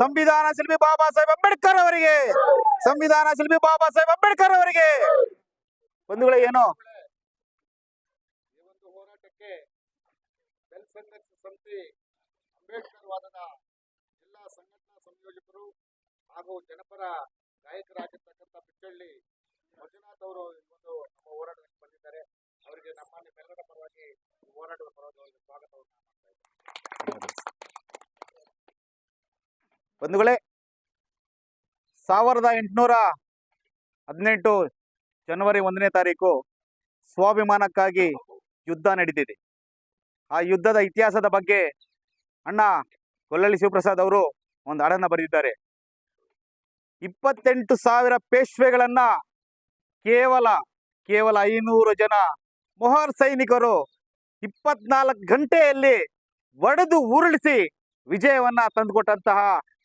ಸಂವಿಧಾನ ಶಿಲ್ಪಿ ಬಾಬಾ ಸಾಹೇಬ್ ಅಂಬೇಡ್ಕರ್ ಅವರಿಗೆ. ಸಂವಿಧಾನ ಶಿಲ್ಪಿ ಬಾಬಾ ಸಾಹೇಬ್ ಅಂಬೇಡ್ಕರ್ ಅವರಿಗೆ. ಬಂಧುಗಳೇ, ಏನು? ಹೋರಾಟಕ್ಕೆ ಸಮಿತಿ ಅಂಬೇಡ್ಕರ್ ವಾದದ ಜಿಲ್ಲಾ ಸಂಘಟನಾ ಸಂಯೋಜಕರು ಹಾಗೂ ಜನಪರ ಗಾಯಕರಾಗಿರ್ತಕ್ಕಂಥ ಬಿಚ್ಚಳ್ಳಿ ಮಂಜುನಾಥ್ ಅವರು ಒಂದು ನಮ್ಮ ಹೋರಾಟಕ್ಕೆ ಬಂದಿದ್ದಾರೆ. ಅವರಿಗೆ ನಮ್ಮ ನಿಮ್ಮೆಲ್ಲರ ಪರವಾಗಿ ಹೋರಾಟದ ಪರವಾಗಿ ಸ್ವಾಗತವನ್ನು ಮಾಡ್ತಾ ಇದ್ದೇನೆ. ಬಂಧುಗಳೇ, ಸಾವಿರದ ಎಂಟುನೂರ ಹದಿನೆಂಟು ಜನವರಿ ಒಂದನೇ ತಾರೀಕು ಸ್ವಾಭಿಮಾನಕ್ಕಾಗಿ ಯುದ್ಧ ನಡೆದಿದೆ ಆ ಯುದ್ಧದ ಇತಿಹಾಸದ ಬಗ್ಗೆ ಅಣ್ಣ ಗೊಲ್ಲಳ್ಳಿ ಶಿವಪ್ರಸಾದ್ ಅವರು ಒಂದು ಹಾಡನ್ನ ಬರೆದಿದ್ದಾರೆ. ಇಪ್ಪತ್ತೆಂಟು ಸಾವಿರ ಪೇಶ್ವೆಗಳನ್ನ ಕೇವಲ ಕೇವಲ ಐನೂರು ಜನ ಮೊಹರ್ ಸೈನಿಕರು ಇಪ್ಪತ್ನಾಲ್ಕು ಗಂಟೆಯಲ್ಲಿ ಒಡೆದು ಉರುಳಿಸಿ ವಿಜಯವನ್ನ ತಂದುಕೊಟ್ಟಂತಹ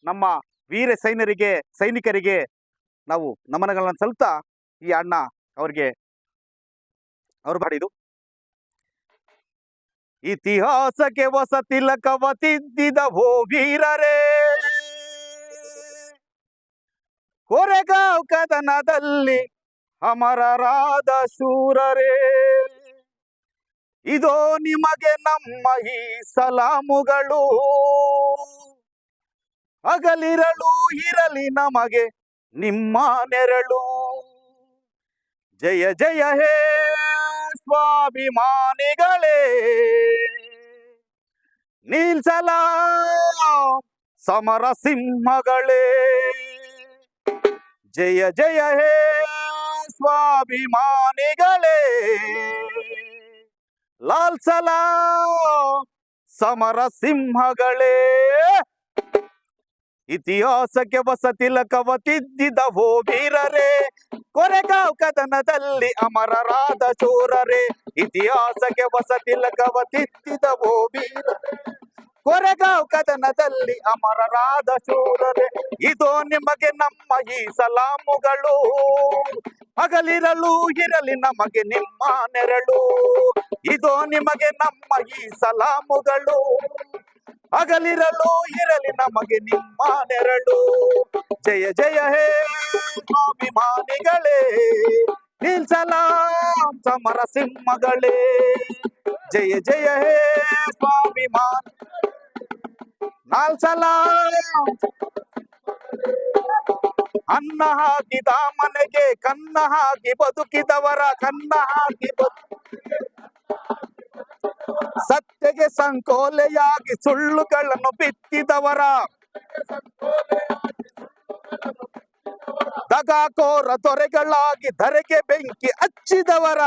ನಮ್ಮ ವೀರ ಸೈನ್ಯರಿಗೆ, ಸೈನಿಕರಿಗೆ ನಾವು ನಮನಗಳನ್ನ ಸಲ್ತಾ ಈ ಅಣ್ಣ ಅವ್ರಿಗೆ ಅವ್ರು ಮಾಡಿದು ಇತಿಹಾಸಕ್ಕೆ ಹೊಸ ತಿಲಕವ ತಿದ್ದಿದ ಓ ವೀರರೇ. ಕೊರೆಗಾವ್ ಕದನದಲ್ಲಿ ಅಮರರಾದ ಶೂರರೇ. ಇದೋ ನಿಮಗೆ ನಮ್ಮ ಈ ಸಲಾಮುಗಳು. ಹಗಲಿರಲು ಇರಲಿ ನಮಗೆ ನಿಮ್ಮ ನೆರಳು. ಜಯ ಜಯ ಹೇ ಸ್ವಾಭಿಮಾನಿಗಳೇ. ನಿಲ್ಸಲ ಸಮರ ಸಿಂಹಗಳೇ. ಜಯ ಜಯ ಹೇ ಸ್ವಾಭಿಮಾನಿಗಳೇ. ಲಾಲ್ಸಲ ಸಲಾಂ ಸಮರ ಸಿಂಹಗಳೇ. ಇತಿಹಾಸಕ್ಕೆ ಹೊಸ ತಿಲಕವ ತಿದ್ದಿದ ಓ ವೀರರೇ ಕೊರೆಗಾವ್ ಕದನದಲ್ಲಿ ಅಮರರಾದ ಚೋರರೇ ಇತಿಹಾಸಕ್ಕೆ ಹೊಸ ತಿಲಕವ ತಿದ್ದಿದ ವೀರ ಕೊರೆಗಾವ್ ಕದನದಲ್ಲಿ ಅಮರರಾದ ಶೂರರೇ, ಇದು ನಿಮಗೆ ನಮ್ಮ ಈ ಸಲಾಮುಗಳು. ಹಗಲಿರಲು, ಇರಲಿ ನಮಗೆ ನಿಮ್ಮ ನೆರಳು. ಇದು ನಿಮಗೆ ನಮ್ಮ ಈ ಸಲಾಮುಗಳು. ಹಗಲಿರಲು ಇರಲಿ ನಮಗೆ ನಿಮ್ಮ ನೆರಳು. ಜಯ ಜಯ ಹೇ ಸ್ವಾಭಿಮಾನಿಗಳೇ. ನಿಲ್ಸಲಾಂ ಸಮರ ಸಿಂಹಗಳೇ ಜಯ ಜಯ ಹೇ ಸ್ವಾಭಿಮಾನ. ನಾಲ್ಸಲಾಂ. ಅನ್ನ ಹಾಕಿದ ಮನೆಗೆ, ಕನ್ನ ಹಾಕಿ ಬದುಕಿದವರ, ಕನ್ನ ಹಾಕಿ ಬದು ಸತ್ಯಗೆ ಸಂಕೋಲೆಯಾಗಿ ಸುಳ್ಳುಗಳನ್ನು ಬಿತ್ತಿದವರ. ದಗಾಕೋರ ತೊರೆಗಳಾಗಿ ಧರೆಗೆ ಬೆಂಕಿ ಹಚ್ಚಿದವರ.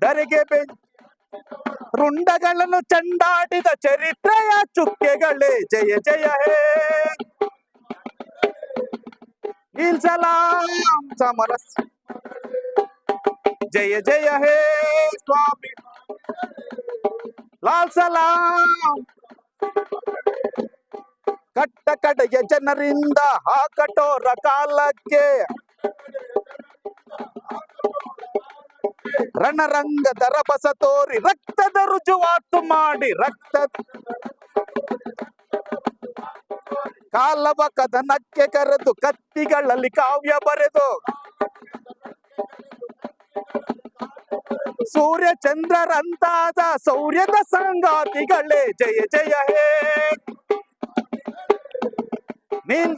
ಧರೆಗೆ ಬೆಂಕಿ ರುಂಡಗಳನ್ನು ಚಂಡಾಡಿದ ಚರಿತ್ರೆಯ ಚುಕ್ಕೆಗಳೇ. ಜಯ ಜಯ, ಹೇ. ನಿಲ್ಸಲಾಂ ಸಮರ ಜಯ ಜಯ, ಹೇ ಸ್ವಾಮಿ. ಲಾಲ್ ಸಲಾಂ. ಕಟ್ಟ ಕಡೆಯ ಜನರಿಂದ ಆ ಕಠೋರ ಕಾಲಕ್ಕೆ. ರಣರಂಗದ ರಭಸ ತೋರಿ ರಕ್ತದ ರುಜುವಾತು ಮಾಡಿ ರಕ್ತ ಕಾಲವ ಕದನಕ್ಕೆ ಕರೆದು ಕತ್ತಿಗಳಲ್ಲಿ ಕಾವ್ಯ ಬರೆದು. ಸೂರ್ಯ ಚಂದ್ರರಂತಾದ ಸೌರ್ಯದ ಸಂಗಾತಿಗಳೇ. ಜಯ ಜಯ, ಹೇ. ನೀಲ್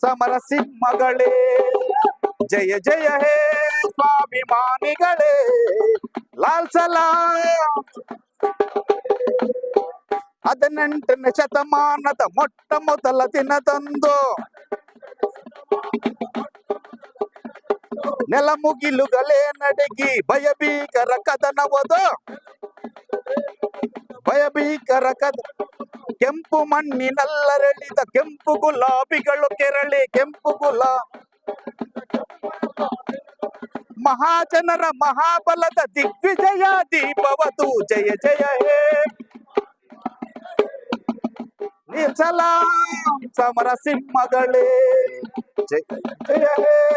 ಸಮರ ಸಿಂಹಗಳೇ. ಜಯ ಜಯ, ಹೇ. ಸ್ವಾಭಿಮಾನಿಗಳೇ. ಲಾಲ್ ಸಲಾಂ. ಹದಿನೆಂಟನೇ ಶತಮಾನದ ಮೊಟ್ಟ ಮೊದಲ ದಿನದಂದು ನೆಲ ಮುಗಿಲುಗಲೇ ನಡಗಿ, ಭಯಭೀಕರ ಕದನವದು ಭಯಭೀಕರ ಕದ, ಕೆಂಪು ಮಣ್ಣಿನಲ್ಲರಳಿದ ಕೆಂಪು ಗುಲಾಬಿಗಳು ಕೆರಳಿ, ಕೆಂಪು ಗುಲಾ ಮಹಾಜನರ ಮಹಾಬಲದ ದಿಗ್ವಿಜಯ ದೀಪವತು ಜಯ ಜಯ, ಹೇ. ನಿರ್ಜಲ ಸಮರ ಸಿಂಹಗಳೇ ಜಯ ಜಯ, ಹೇ.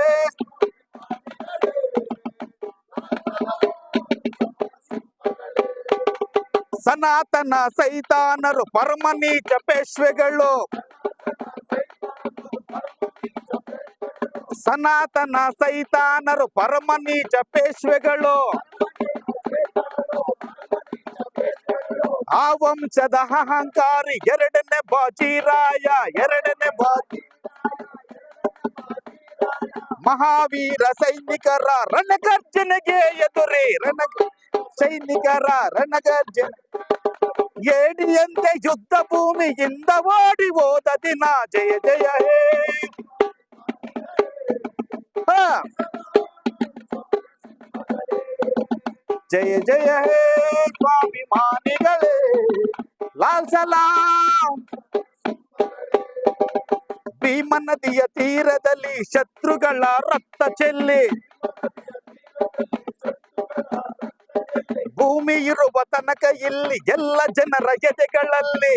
ಸನಾತನ ಸೈತಾನರು ಪರಮ ನೀಚ ಪೇಶ್ವೆಗಳು ಸನಾತನ ಸೈತಾನರು ಪರಮ ನೀಚ ಪೇಶ್ವೆಗಳು ಆ ವಂಶದ ಅಹಂಕಾರಿ ಎರಡನೇ ಬಾಜಿರಾಯ, ಎರಡನೇ ಬಾಜಿ ಮಹಾವೀರ ಸೈನಿಕರ ರಣಗರ್ಜನೆಗೆ ಎದುರಿ ರಣ ಸೈನಿಕರ ರಣಗರ್ಜನೆ ಏಡಿಯಂತೆ ಯುದ್ಧ ಭೂಮಿಯಿಂದ ಓಡಿ ಹೋದ ದಿನ, ಜಯ ಜಯ, ಹೇ. ಜಯ ಜಯ, ಹೇ ಸ್ವಾಭಿಮಾನಿಗಳೇ ಲಾಲ್ ಸಲಾಂ. ಭೀಮ ನದಿಯ ತೀರದಲ್ಲಿ ಶತ್ರುಗಳ ರಕ್ತ ಚೆಲ್ಲಿ. ಭೂಮಿ ಇರುವ ತನಕ ಇಲ್ಲಿ ಎಲ್ಲ ಜನರ ಎದೆಗಳಲ್ಲಿ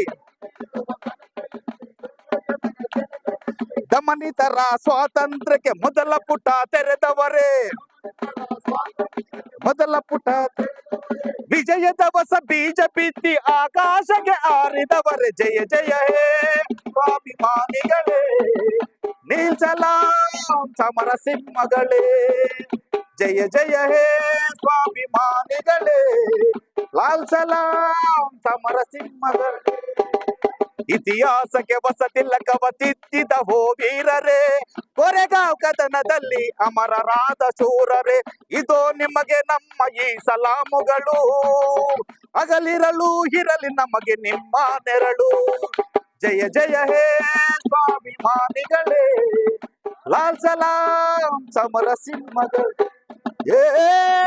ದಮನಿತರ ಸ್ವಾತಂತ್ರ್ಯಕ್ಕೆ ಮೊದಲ ಪುಟ ತೆರೆದವರೇ. ಮೊದಲ ಪುಟ ವಿಜಯ ದವಸ ಬೀಜ ಬಿತ್ತಿ ಆಕಾಶಕ್ಕೆ ಆರಿದವರೇ ಜಯ ಜಯ, ಹೇ ಸ್ವಾಭಿಮಾನಿಗಳೇ. ನೀಲ್ಸಲಾಂ ಸಮರ ಸಿಂಹಗಳೇ ಜಯ ಜಯ ಹೇ ಸ್ವಾಭಿಮಾನಿಗಳೇ ಲಾಲ್ ಸಲಾಂ ಸಮರ ಸಿಂಹಗಳೇ. ಇತಿಹಾಸಕ್ಕೆ ಹೊಸ ತಿಲಕವ ತಿದ್ದಿದ ಹೋ ವೀರರೇ ಕೊರೆಗಾವ್ ಕದನದಲ್ಲಿ ಅಮರರಾದ ಶೂರರೇ. ಇದೋ ನಿಮಗೆ ನಮ್ಮ ಈ ಸಲಾಮುಗಳು. ಅಗಲಿರಲು ಇರಲಿ ನಮಗೆ ನಿಮ್ಮ ನೆರಳು. ಜಯ ಜಯ ಹೇ ಸ್ವಾಭಿಮಾನಿಗಳೇ ಲಾಲ್ ಸಲಾಂ ಸಮರ ಸಿಂಹಗಳು. Yeah.